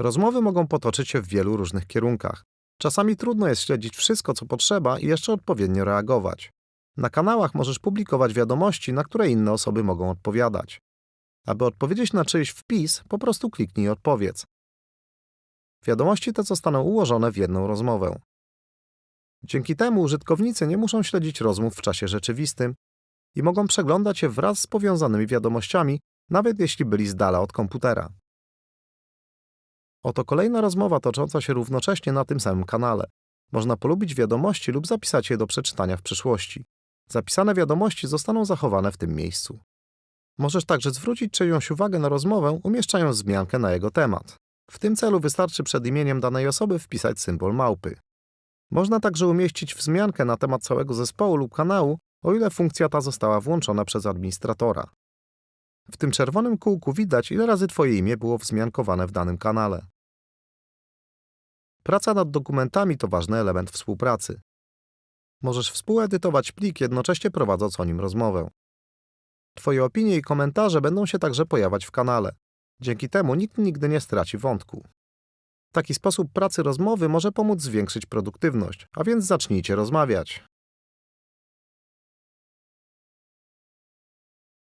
Rozmowy mogą potoczyć się w wielu różnych kierunkach. Czasami trudno jest śledzić wszystko, co potrzeba i jeszcze odpowiednio reagować. Na kanałach możesz publikować wiadomości, na które inne osoby mogą odpowiadać. Aby odpowiedzieć na czyjś wpis, po prostu kliknij odpowiedz. Wiadomości te zostaną ułożone w jedną rozmowę. Dzięki temu użytkownicy nie muszą śledzić rozmów w czasie rzeczywistym i mogą przeglądać je wraz z powiązanymi wiadomościami, nawet jeśli byli z dala od komputera. Oto kolejna rozmowa tocząca się równocześnie na tym samym kanale. Można polubić wiadomości lub zapisać je do przeczytania w przyszłości. Zapisane wiadomości zostaną zachowane w tym miejscu. Możesz także zwrócić czyjąś uwagę na rozmowę, umieszczając wzmiankę na jego temat. W tym celu wystarczy przed imieniem danej osoby wpisać symbol małpy. Można także umieścić wzmiankę na temat całego zespołu lub kanału, o ile funkcja ta została włączona przez administratora. W tym czerwonym kółku widać, ile razy Twoje imię było wzmiankowane w danym kanale. Praca nad dokumentami to ważny element współpracy. Możesz współedytować plik, jednocześnie prowadząc o nim rozmowę. Twoje opinie i komentarze będą się także pojawiać w kanale. Dzięki temu nikt nigdy nie straci wątku. Taki sposób pracy rozmowy może pomóc zwiększyć produktywność, a więc zacznijcie rozmawiać.